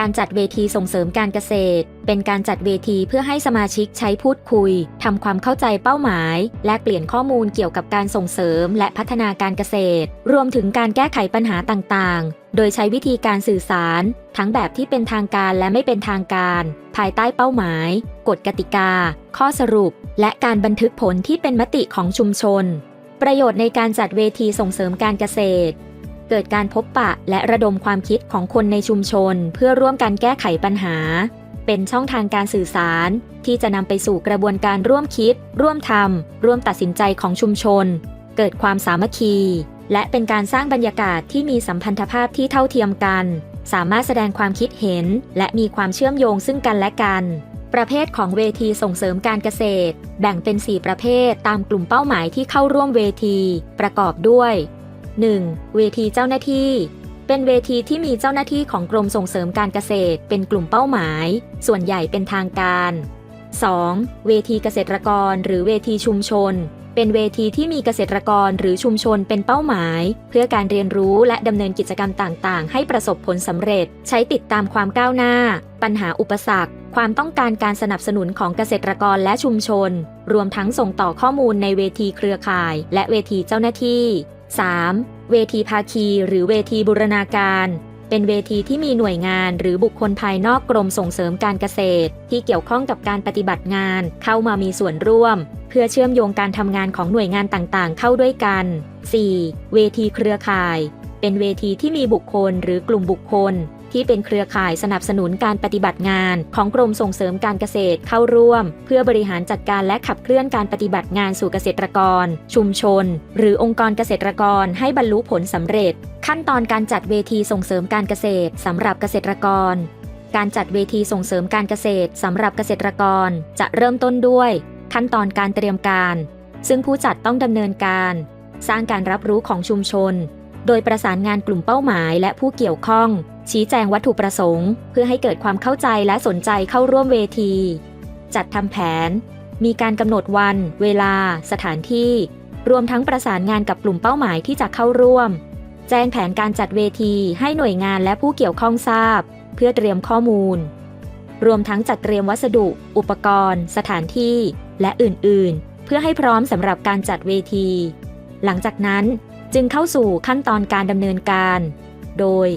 การจัดเวทีส่งเสริมการเกษตร เป็นการจัดเวทีเพื่อให้สมาชิกใช้พูดคุยทำความเข้าใจเป้าหมาย และเปลี่ยนข้อมูลเกี่ยวกับการส่งเสริมและพัฒนาการเกษตร รวมถึงการแก้ไขปัญหาต่างๆ โดยใช้วิธีการสื่อสาร ทั้งแบบที่เป็นทางการและไม่เป็นทางการ ภายใต้เป้าหมาย กฎกติกา ข้อสรุป และการบันทึกผลที่เป็นมติของชุมชนประโยชน์ในการจัดเวทีส่งเสริมการเกษตร เกิดการพบปะและระดมความคิดของคนในชุมชน เพื่อร่วมกันแก้ไขปัญหา เป็นช่องทางการสื่อสาร ที่จะนำไปสู่กระบวนการร่วมคิด ร่วมทำร่วมตัดสินใจของชุมชน เกิดความสามัคคี และเป็นการสร้างบรรยากาศที่มีสัมพันธภาพที่เท่าเทียมกัน สามารถแสดงความคิดเห็น และมีความเชื่อมโยงซึ่งกันและกันประเภทของเวทีส่งเสริมการเกษตร แบ่งเป็น 4 ประเภทตามกลุ่มเป้าหมายที่เข้าร่วมเวที ประกอบด้วย 1. เวทีเจ้าหน้าที่ เป็นเวทีที่มีเจ้าหน้าที่ของกรมส่งเสริมการเกษตร เป็นกลุ่มเป้าหมาย ส่วนใหญ่เป็นทางการ 2. เวทีเกษตรกร หรือเวทีชุมชน เป็นเวทีที่มีเกษตรกรหรือชุมชนเป็นเป้าหมาย เพื่อการเรียนรู้และดำเนินกิจกรรมต่างๆ ให้ประสบผลสำเร็จ ใช้ติดตามความก้าวหน้า ปัญหาอุปสรรค ความต้องการการสนับสนุนของเกษตรกรและชุมชน รวมทั้งส่งต่อข้อมูลในเวทีเครือข่าย และเวทีเจ้าหน้าที่ 3. เวทีภาคี หรือเวทีบูรณาการ เป็นเวทีที่มีหน่วยงานหรือบุคคลภายนอกกรมส่งเสริมการเกษตร ที่เกี่ยวข้องกับการปฏิบัติงาน เข้ามามีส่วนร่วม เพื่อเชื่อมโยงการทำงานของหน่วยงานต่างๆ เข้าด้วยกัน 4. เวทีเครือข่าย เป็นเวทีที่มีบุคคลหรือกลุ่มบุคคล ที่เป็นเครือข่ายสนับสนุนการปฏิบัติงาน ของกรมส่งเสริมการเกษตรเข้าร่วม เพื่อบริหารจัดการและขับเคลื่อนการปฏิบัติงานสู่เกษตรกร ชุมชน หรือองค์กรเกษตรกรให้บรรลุผลสำเร็จ ขั้นตอนการจัดเวทีส่งเสริมการเกษตรสำหรับเกษตรกรการจัดเวทีส่งเสริมการเกษตรสำหรับเกษตรกรจะเริ่มต้นด้วย ขั้นตอนการเตรียมการ ซึ่งผู้จัดต้องดำเนินการ สร้างการรับรู้ของชุมชน โดยประสานงานกลุ่มเป้าหมายและผู้เกี่ยวข้อง ชี้แจงวัตถุประสงค์ เพื่อให้เกิดความเข้าใจและสนใจเข้าร่วมเวที จัดทำแผน มีการกำหนดวัน เวลา สถานที่ รวมทั้งประสานงานกับกลุ่มเป้าหมายที่จะเข้าร่วม แจ้งแผนการจัดเวทีให้หน่วยงานและผู้เกี่ยวข้องทราบ เพื่อเตรียมข้อมูล รวมทั้งจัดเตรียมวัสดุ อุปกรณ์ สถานที่ และอื่น ๆ เพื่อให้พร้อมสำหรับการจัดเวที หลังจากนั้นจึงเข้าสู่ขั้นตอนการดำเนินการ โดย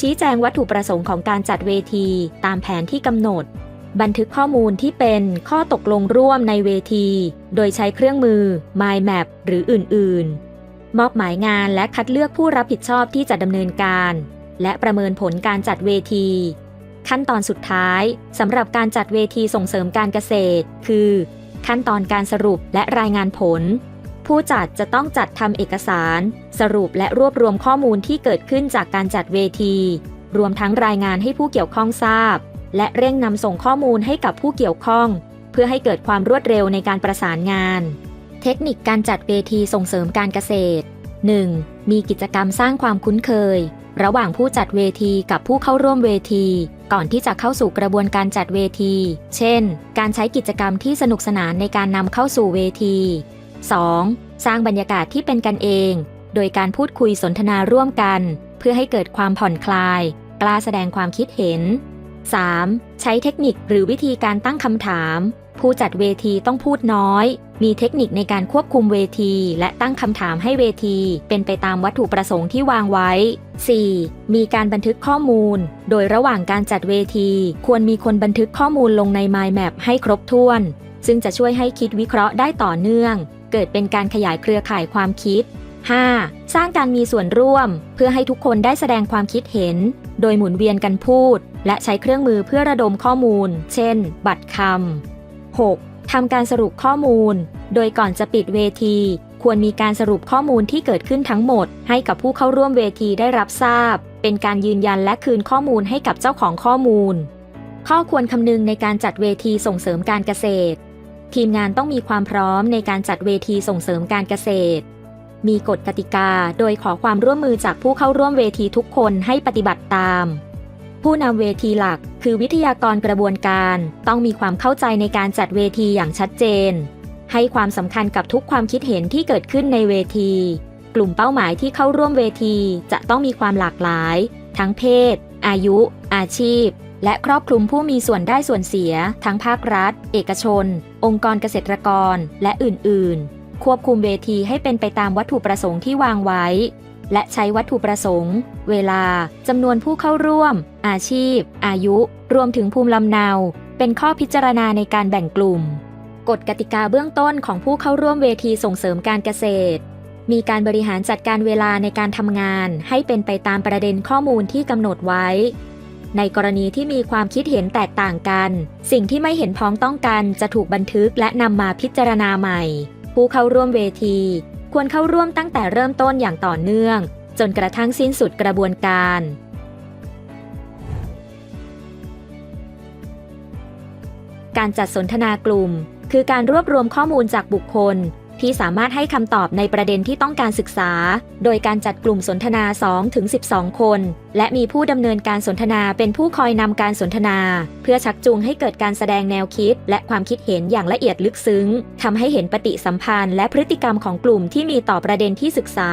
ชี้แจงวัตถุประสงค์ของการจัดเวทีตามแผนที่กำหนด บันทึกข้อมูลที่เป็นข้อตกลงร่วมในเวที โดยใช้เครื่องมือ Mind Map หรืออื่น ๆ มอบหมายงานและคัดเลือกผู้รับผิดชอบที่จะดำเนินการ และประเมินผลการจัดเวที ขั้นตอนสุดท้ายสำหรับการจัดเวทีส่งเสริมการเกษตร คือ ขั้นตอนการสรุปและรายงานผล ผู้จัดจะต้องจัดทำเอกสาร สรุปและรวบรวมข้อมูลที่เกิดขึ้นจากการจัดเวที รวมทั้งรายงานให้ผู้เกี่ยวข้องทราบ และเร่งนำส่งข้อมูลให้กับผู้เกี่ยวข้อง เพื่อให้เกิดความรวดเร็วในการประสานงาน เทคนิคการจัดเวทีส่งเสริมการเกษตร 1. มีกิจกรรมสร้างความคุ้นเคย ระหว่างผู้จัดเวทีกับผู้เข้าร่วมเวที ก่อนที่จะเข้าสู่กระบวนการจัดเวที เช่น การใช้กิจกรรมที่สนุกสนานในการนำเข้าสู่เวที 2. สร้างบรรยากาศที่เป็นกันเอง โดยการพูดคุยสนทนาร่วมกัน เพื่อให้เกิดความผ่อนคลาย กล้าแสดงความคิดเห็น 3. ใช้เทคนิคหรือวิธีการตั้งคำถาม ผู้จัดเวทีต้องพูดน้อย มีเทคนิคในการควบคุมเวที และตั้งคำถามให้เวที เป็นไปตามวัตถุประสงค์ที่วางไว้ 4. มีการบันทึกข้อมูล โดยระหว่างการจัดเวที ควรมีคนบันทึกข้อมูลลงใน Mind Map ให้ครบถ้วน ซึ่งจะช่วยให้คิดวิเคราะห์ได้ต่อเนื่อง เกิดเป็นการขยายเครือข่ายความคิด 5. สร้างการมีส่วนร่วม เพื่อให้ทุกคนได้แสดงความคิดเห็น โดยหมุนเวียนกันพูด และใช้เครื่องมือเพื่อระดมข้อมูล เช่น บัตรคำ 6. ทำการสรุปข้อมูล โดยก่อนจะปิดเวที ควรมีการสรุปข้อมูลที่เกิดขึ้นทั้งหมด ให้กับผู้เข้าร่วมเวทีได้รับทราบ เป็นการยืนยันและคืนข้อมูลให้กับเจ้าของข้อมูล ข้อควรคำนึงในการจัดเวทีส่งเสริมการเกษตร ทีมงานต้องมีความพร้อมในการจัดเวทีส่งเสริมการเกษตร มีกฎกติกาโดยขอความร่วมมือจากผู้เข้าร่วมเวทีทุกคนให้ปฏิบัติตาม ผู้นำเวทีหลักคือวิทยากรกระบวนการ ต้องมีความเข้าใจในการจัดเวทีอย่างชัดเจน ให้ความสำคัญกับทุกความคิดเห็นที่เกิดขึ้นในเวที กลุ่มเป้าหมายที่เข้าร่วมเวทีจะต้องมีความหลากหลาย ทั้งเพศ อายุ อาชีพ และครอบคลุมผู้มีส่วนได้ส่วนเสีย ทั้งภาครัฐ เอกชน องค์กรเกษตรกร และอื่น ๆ ควบคุมเวทีให้เป็นไปตามวัตถุประสงค์ที่วางไว้ และใช้วัตถุประสงค์ เวลาจำนวนผู้เข้าร่วม อาชีพ อายุ รวมถึงภูมิลำเนา เป็นข้อพิจารณาในการแบ่งกลุ่ม กฎกติกาเบื้องต้นของผู้เข้าร่วมเวทีส่งเสริมการเกษตรมีการบริหารจัดการเวลาในการทำงานให้เป็นไปตามประเด็นข้อมูลที่กำหนดไว้ ในกรณีที่มีความคิดเห็นแตกต่างกัน สิ่งที่ไม่เห็นพ้องต้องกันจะถูกบันทึกและนำมาพิจารณาใหม่ ผู้เข้าร่วมเวที ควรเข้าร่วมตั้งแต่เริ่มต้นอย่างต่อเนื่อง จนกระทั่งสิ้นสุดกระบวนการ การจัดสนทนากลุ่ม คือการรวบรวมข้อมูลจากบุคคล ที่สามารถให้คำตอบในประเด็นที่ต้องการศึกษา โดยการจัดกลุ่มสนทนา2ถึง12 คน และมีผู้ดำเนินการสนทนาเป็นผู้คอยนำการสนทนา เพื่อชักจูงให้เกิดการแสดงแนวคิด และความคิดเห็นอย่างละเอียดลึกซึ้งทำให้เห็นปฏิสัมพันธ์ และพฤติกรรมของกลุ่มที่มีต่อประเด็นที่ศึกษา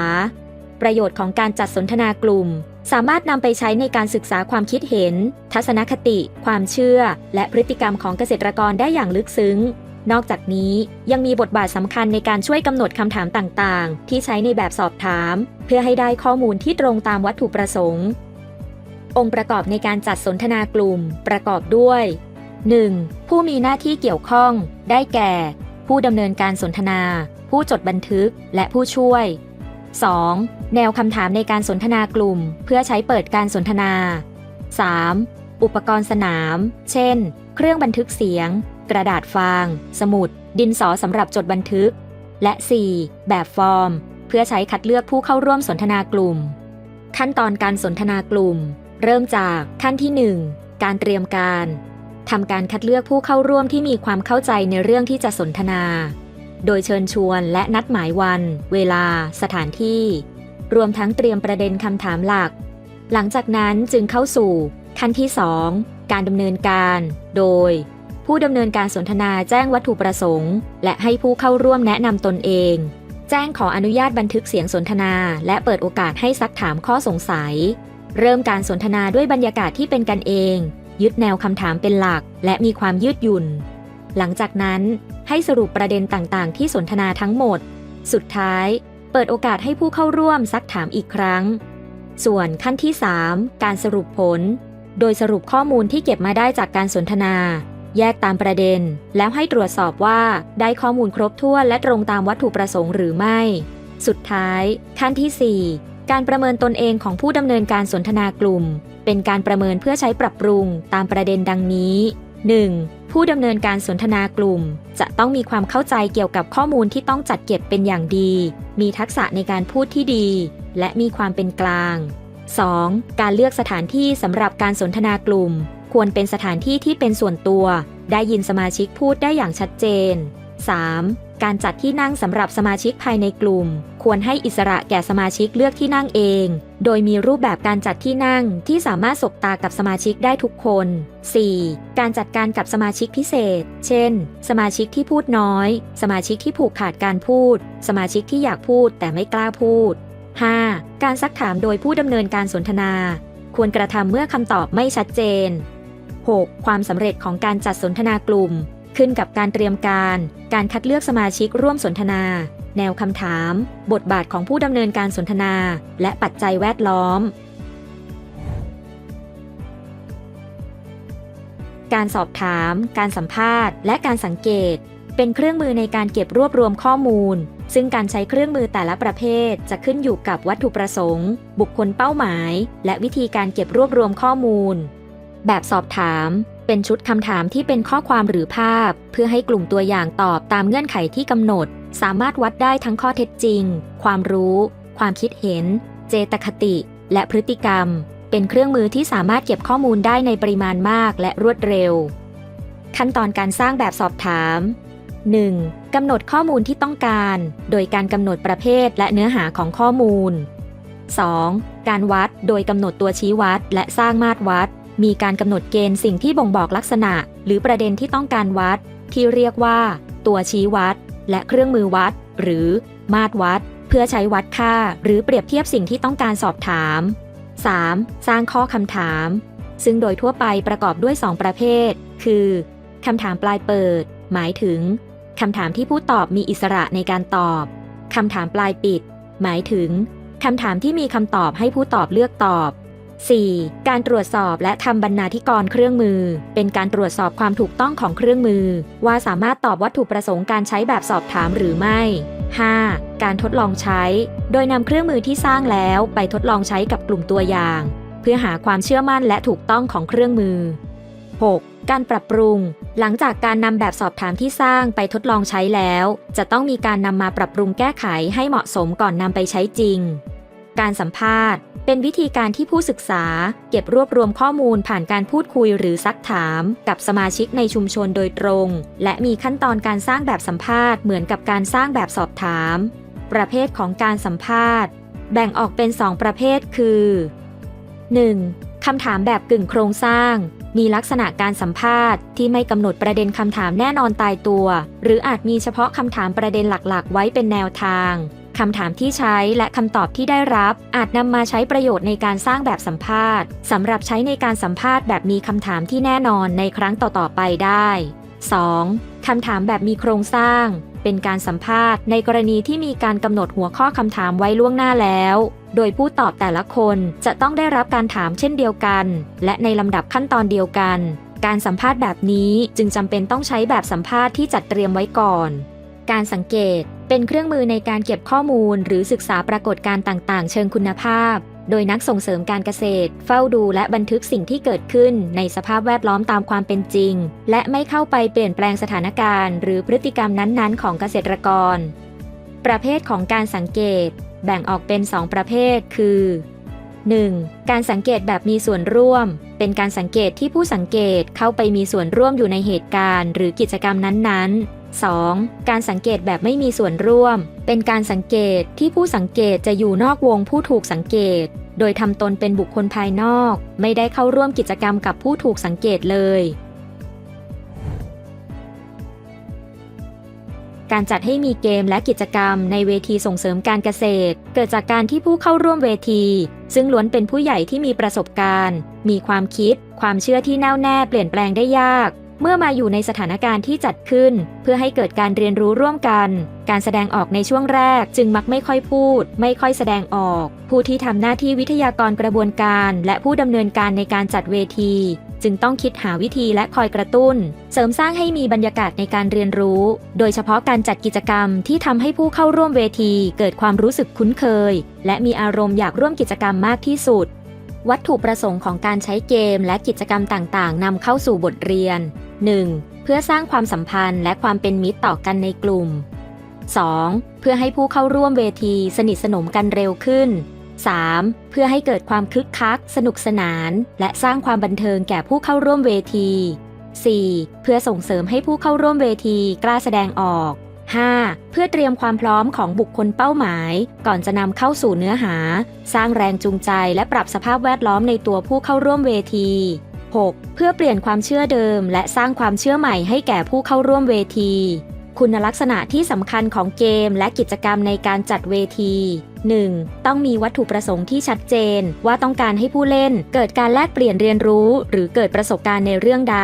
ประโยชน์ของการจัดสนทนากลุ่มสามารถนำไปใช้ในการศึกษาความคิดเห็น ทัศนคติ ความเชื่อ และพฤติกรรมของเกษตรกรได้อย่างลึกซึ้ง นอกจากนี้ยังมีบทบาทสำคัญในการช่วยกำหนดคำถามต่างๆ ที่ใช้ในแบบสอบถาม เพื่อให้ได้ข้อมูลที่ตรงตามวัตถุประสงค์ องค์ประกอบในการจัดสนทนากลุ่ม ประกอบด้วย 1. ผู้มีหน้าที่เกี่ยวข้อง ได้แก่ ผู้ดำเนินการสนทนา ผู้จดบันทึก และผู้ช่วย 2. แนวคำถามในการสนทนากลุ่ม เพื่อใช้เปิดการสนทนา 3. อุปกรณ์สนาม เช่น เครื่องบันทึกเสียง กระดาษฟาง สมุด ดินสอสำหรับจดบันทึก และ 4. แบบฟอร์ม เพื่อใช้คัดเลือกผู้เข้าร่วมสนทนากลุ่ม ขั้นตอนการสนทนากลุ่ม เริ่มจากขั้นที่ 1 การเตรียมการทำการคัดเลือกผู้เข้าร่วมที่มีความเข้าใจในเรื่องที่จะสนทนา โดยเชิญชวนและนัดหมายวัน เวลา สถานที่ รวมทั้งเตรียมประเด็นคำถามหลัก หลังจากนั้นจึงเข้าสู่ ขั้นที่ 2 การดำเนินการ โดย ผู้ดำเนินการสนทนาแจ้งวัตถุประสงค์ และให้ผู้เข้าร่วมแนะนำตนเอง แจ้งขออนุญาตบันทึกเสียงสนทนา และเปิดโอกาสให้ซักถามข้อสงสัย เริ่มการสนทนาด้วยบรรยากาศที่เป็นกันเอง ยึดแนวคำถามเป็นหลัก และมีความยืดหยุ่น หลังจากนั้น ให้สรุปประเด็นต่างๆ ที่สนทนาทั้งหมด สุดท้าย เปิดโอกาสให้ผู้เข้าร่วมซักถามอีกครั้ง ส่วนขั้นที่ 3 การสรุปผล โดยสรุปข้อมูลที่เก็บมาได้จากการสนทนา แยกตามประเด็น แล้วให้ตรวจสอบว่าได้ข้อมูลครบถ้วนและตรงตามวัตถุประสงค์หรือไม่ สุดท้าย ขั้นที่ 4 การประเมินตนเองของผู้ดำเนินการสนทนากลุ่ม เป็นการประเมินเพื่อใช้ปรับปรุงตามประเด็นดังนี้ 1. ผู้ดำเนินการสนทนากลุ่ม จะต้องมีความเข้าใจเกี่ยวกับข้อมูลที่ต้องจัดเก็บเป็นอย่างดี มีทักษะในการพูดที่ดี และมีความเป็นกลาง 2. การเลือกสถานที่สำหรับการสนทนากลุ่ม ควรเป็นสถานที่ที่เป็นส่วนตัว ได้ยินสมาชิกพูดได้อย่างชัดเจน 3. การจัดที่นั่งสำหรับสมาชิกภายในกลุ่ม ควรให้อิสระแก่สมาชิกเลือกที่นั่งเอง โดยมีรูปแบบการจัดที่นั่งที่สามารถสบตากับสมาชิกได้ทุกคน 4. การจัดการกับสมาชิกพิเศษ เช่น สมาชิกที่พูดน้อย สมาชิกที่ผูกขาดการพูด สมาชิกที่อยากพูดแต่ไม่กล้าพูด 5. การซักถามโดยผู้ดำเนินการสนทนา ควรกระทำเมื่อคำตอบไม่ชัดเจน 6. ความสำเร็จของการจัดสนทนากลุ่ม ขึ้นกับการเตรียมการ การคัดเลือกสมาชิกร่วมสนทนา แนวคำถาม บทบาทของผู้ดำเนินการสนทนา และปัจจัยแวดล้อม การสอบถาม การสัมภาษณ์ และการสังเกต เป็นเครื่องมือในการเก็บรวบรวมข้อมูล ซึ่งการใช้เครื่องมือแต่ละประเภท จะขึ้นอยู่กับวัตถุประสงค์ บุคคลเป้าหมาย และวิธีการเก็บรวบรวมข้อมูล แบบสอบถาม เป็นชุดคำถามที่เป็นข้อความหรือภาพ เพื่อให้กลุ่มตัวอย่างตอบตามเงื่อนไขที่กำหนด สามารถวัดได้ทั้งข้อเท็จจริง ความรู้ ความคิดเห็น เจตคติ และพฤติกรรม เป็นเครื่องมือที่สามารถเก็บข้อมูลได้ในปริมาณมากและรวดเร็ว ขั้นตอนการสร้างแบบสอบถาม 1. กำหนดข้อมูลที่ต้องการ โดยการกำหนดประเภทและเนื้อหาของข้อมูล 2. การวัดโดยกำหนดตัวชี้วัดและสร้างมาตรวัด มีการกำหนดเกณฑ์สิ่งที่บ่งบอกลักษณะ หรือประเด็นที่ต้องการวัด ที่เรียกว่า ตัวชี้วัด และเครื่องมือวัด หรือ มาตรวัด เพื่อใช้วัดค่า หรือเปรียบเทียบสิ่งที่ต้องการสอบถาม 3. สร้างข้อคำถาม ซึ่งโดยทั่วไปประกอบด้วย 2 ประเภท คือคำถามปลายเปิด หมายถึงคำถามที่ผู้ตอบมีอิสระในการตอบคำถามปลายปิด หมายถึงคำถามที่มีคำตอบให้ผู้ตอบเลือกตอบ 4. การตรวจสอบและทำบรรณาธิกรเครื่องมือ เป็นการตรวจสอบความถูกต้องของเครื่องมือ ว่าสามารถตอบวัตถุประสงค์การใช้แบบสอบถามหรือไม่ 5. การทดลองใช้ โดยนำเครื่องมือที่สร้างแล้วไปทดลองใช้กับกลุ่มตัวอย่าง เพื่อหาความเชื่อมั่นและถูกต้องของเครื่องมือ 6. การปรับปรุง หลังจากการนำแบบสอบถามที่สร้างไปทดลองใช้แล้ว จะต้องมีการนำมาปรับปรุงแก้ไขให้เหมาะสมก่อนนำไปใช้จริง การสัมภาษณ์ เป็นวิธีการที่ผู้ศึกษา เก็บรวบรวมข้อมูลผ่านการพูดคุยหรือซักถาม กับสมาชิกในชุมชนโดยตรง และมีขั้นตอนการสร้างแบบสัมภาษณ์เหมือนกับการสร้างแบบสอบถาม ประเภทของการสัมภาษณ์ แบ่งออกเป็น 2 ประเภทคือ 1. คำถามแบบกึ่งโครงสร้าง มีลักษณะการสัมภาษณ์ที่ไม่กำหนดประเด็นคำถามแน่นอนตายตัว หรืออาจมีเฉพาะคำถามประเด็นหลักๆ ไว้เป็นแนวทาง คำถามที่ใช้และคำตอบที่ได้รับ อาจนำมาใช้ประโยชน์ในการสร้างแบบสัมภาษณ์สำหรับใช้ในการสัมภาษณ์แบบมีคำถามที่แน่นอนในครั้งต่อๆไปได้ 2. คำถามแบบมีโครงสร้าง เป็นการสัมภาษณ์ในกรณีที่มีการกำหนดหัวข้อคำถามไว้ล่วงหน้าแล้ว โดยผู้ตอบแต่ละคนจะต้องได้รับการถามเช่นเดียวกัน และในลำดับขั้นตอนเดียวกัน การสัมภาษณ์แบบนี้จึงจำเป็นต้องใช้แบบสัมภาษณ์ที่จัดเตรียมไว้ก่อน การสังเกต เป็นเครื่องมือในการเก็บข้อมูล หรือศึกษาปรากฏการณ์ต่าง ๆ เชิงคุณภาพ โดยนักส่งเสริมการเกษตร เฝ้าดูและบันทึกสิ่งที่เกิดขึ้นในสภาพแวดล้อมตามความเป็นจริง และไม่เข้าไปเปลี่ยนแปลงสถานการณ์ หรือพฤติกรรมนั้น ๆ ของเกษตรกร ประเภทของการสังเกต แบ่งออกเป็น 2 ประเภท คือ 1. การสังเกตแบบมีส่วนร่วม เป็นการสังเกตที่ผู้สังเกตเข้าไปมีส่วนร่วมอยู่ในเหตุการณ์ หรือกิจกรรมนั้น ๆ 2. การสังเกตแบบไม่มีส่วนร่วม เป็นการสังเกตที่ผู้สังเกตจะอยู่นอกวงผู้ถูกสังเกต โดยทำตนเป็นบุคคลภายนอก ไม่ได้เข้าร่วมกิจกรรมกับผู้ถูกสังเกตเลย การจัดให้มีเกมและกิจกรรมในเวทีส่งเสริมการเกษตร เกิดจากการที่ผู้เข้าร่วมเวที ซึ่งล้วนเป็นผู้ใหญ่ที่มีประสบการณ์ มีความคิด ความเชื่อที่แน่วแน่เปลี่ยนแปลงได้ยาก เมื่อมาอยู่ในสถานการณ์ที่จัดขึ้น เพื่อให้เกิดการเรียนรู้ร่วมกัน การแสดงออกในช่วงแรกจึงมักไม่ค่อยพูด ไม่ค่อยแสดงออก ผู้ที่ทำหน้าที่วิทยากรกระบวนการ และผู้ดำเนินการในการจัดเวที จึงต้องคิดหาวิธีและคอยกระตุ้น เสริมสร้างให้มีบรรยากาศในการเรียนรู้ โดยเฉพาะการจัดกิจกรรมที่ทำให้ผู้เข้าร่วมเวที เกิดความรู้สึกคุ้นเคย และมีอารมณ์อยากร่วมกิจกรรมมากที่สุดวัตถุประสงค์ของการใช้เกมและกิจกรรมต่างๆนำเข้าสู่บทเรียน 1. เพื่อสร้างความสัมพันธ์และความเป็นมิตรต่อกันในกลุ่ม 2. เพื่อให้ผู้เข้าร่วมเวทีสนิทสนมกันเร็วขึ้น 3. เพื่อให้เกิดความคึกคัก สนุกสนาน และสร้างความบันเทิงแก่ผู้เข้าร่วมเวที 4. เพื่อส่งเสริมให้ผู้เข้าร่วมเวทีกล้าแสดงออก 5. เพื่อเตรียมความพร้อมของบุคคลเป้าหมาย ก่อนจะนำเข้าสู่เนื้อหา สร้างแรงจูงใจและปรับสภาพแวดล้อมในตัวผู้เข้าร่วมเวที 6. เพื่อเปลี่ยนความเชื่อเดิม และสร้างความเชื่อใหม่ให้แก่ผู้เข้าร่วมเวที คุณลักษณะที่สำคัญของเกมและกิจกรรมในการจัดเวที 1. ต้องมีวัตถุประสงค์ที่ชัดเจน ว่าต้องการให้ผู้เล่น เกิดการแลกเปลี่ยนเรียนรู้ หรือเกิดประสบการณ์ในเรื่องใด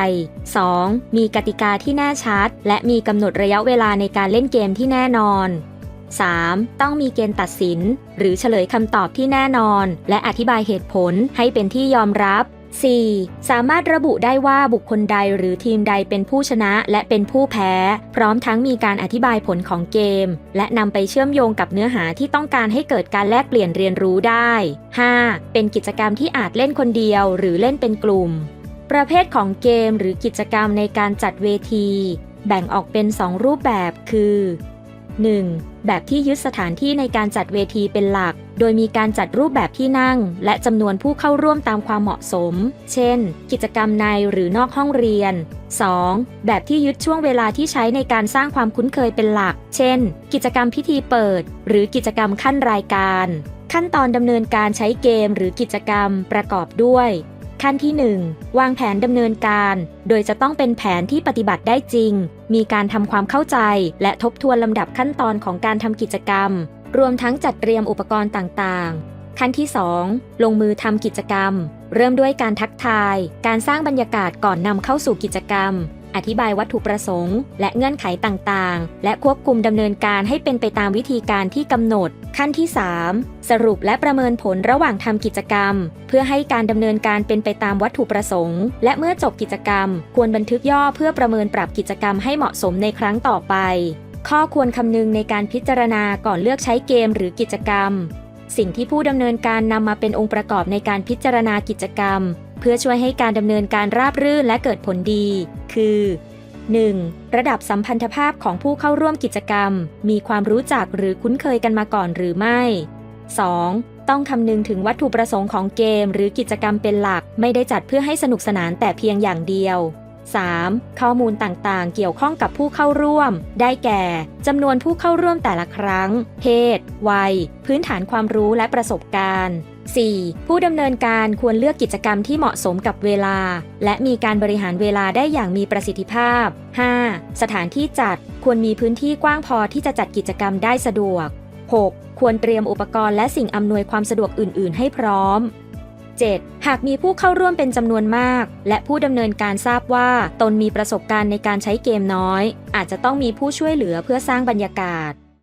2. มีกติกาที่แน่ชัด และมีกำหนดระยะเวลาในการเล่นเกมที่แน่นอน 3. ต้องมีเกณฑ์ตัดสิน หรือเฉลยคำตอบที่แน่นอน และอธิบายเหตุผลให้เป็นที่ยอมรับ 4. สามารถระบุได้ว่าบุคคลใดหรือทีมใดเป็นผู้ชนะและเป็นผู้แพ้ พร้อมทั้งมีการอธิบายผลของเกม และนำไปเชื่อมโยงกับเนื้อหาที่ต้องการให้เกิดการแลกเปลี่ยนเรียนรู้ได้ 5. เป็นกิจกรรมที่อาจเล่นคนเดียว หรือเล่นเป็นกลุ่ม ประเภทของเกมหรือกิจกรรมในการจัดเวที แบ่งออกเป็น 2 รูปแบบคือ 1. แบบที่ยึดสถานที่ในการจัดเวทีเป็นหลัก โดยมีการจัดรูปแบบที่นั่ง และจำนวนผู้เข้าร่วมตามความเหมาะสม เช่น กิจกรรมในหรือนอกห้องเรียน 2. แบบที่ยึดช่วงเวลาที่ใช้ในการสร้างความคุ้นเคยเป็นหลัก เช่น กิจกรรมพิธีเปิด หรือกิจกรรมขั้นรายการ ขั้นตอนดำเนินการใช้เกมหรือกิจกรรมประกอบด้วย ขั้นที่ 1 วางแผนดำเนินการ โดยจะต้องเป็นแผนที่ปฏิบัติได้จริง มีการทำความเข้าใจ และทบทวนลำดับขั้นตอนของการทำกิจกรรม รวมทั้งจัดเตรียมอุปกรณ์ต่างๆ ขั้นที่ 2 ลงมือทำกิจกรรม เริ่มด้วยการทักทาย การสร้างบรรยากาศก่อนนำเข้าสู่กิจกรรม อธิบายวัตถุประสงค์ และเงื่อนไขต่างๆ และควบคุมดำเนินการให้เป็นไปตามวิธีการที่กำหนด ขั้นที่ 3 สรุปและประเมินผลระหว่างทำกิจกรรม เพื่อให้การดำเนินการเป็นไปตามวัตถุประสงค์ และเมื่อจบกิจกรรม ควรบันทึกย่อเพื่อประเมินปรับกิจกรรมให้เหมาะสมในครั้งต่อไป ข้อควรคำนึงในการพิจารณาก่อนเลือกใช้เกมหรือกิจกรรม สิ่งที่ผู้ดำเนินการนำมาเป็นองค์ประกอบในการพิจารณากิจกรรม เพื่อช่วยให้การดำเนินการราบรื่นและเกิดผลดี คือ 1. ระดับสัมพันธภาพของผู้เข้าร่วมกิจกรรม มีความรู้จักหรือคุ้นเคยกันมาก่อนหรือไม่ 2. ต้องคำนึงถึงวัตถุประสงค์ของเกม หรือกิจกรรมเป็นหลัก ไม่ได้จัดเพื่อให้สนุกสนานแต่เพียงอย่างเดียว 3. ข้อมูลต่างๆ เกี่ยวข้องกับผู้เข้าร่วม ได้แก่จำนวนผู้เข้าร่วมแต่ละครั้ง เพศ วัย พื้นฐานความรู้และประสบการณ์ 4. ผู้ดำเนินการควรเลือกกิจกรรมที่เหมาะสมกับเวลา และมีการบริหารเวลาได้อย่างมีประสิทธิภาพ 5. สถานที่จัดควรมีพื้นที่กว้างพอที่จะจัดกิจกรรมได้สะดวก 6. ควรเตรียมอุปกรณ์และสิ่งอำนวยความสะดวกอื่น ๆ ให้พร้อม 7. หากมีผู้เข้าร่วมเป็นจำนวนมาก และผู้ดำเนินการทราบว่าตนมีประสบการณ์ในการใช้เกมน้อย อาจจะต้องมีผู้ช่วยเหลือเพื่อสร้างบรรยากาศ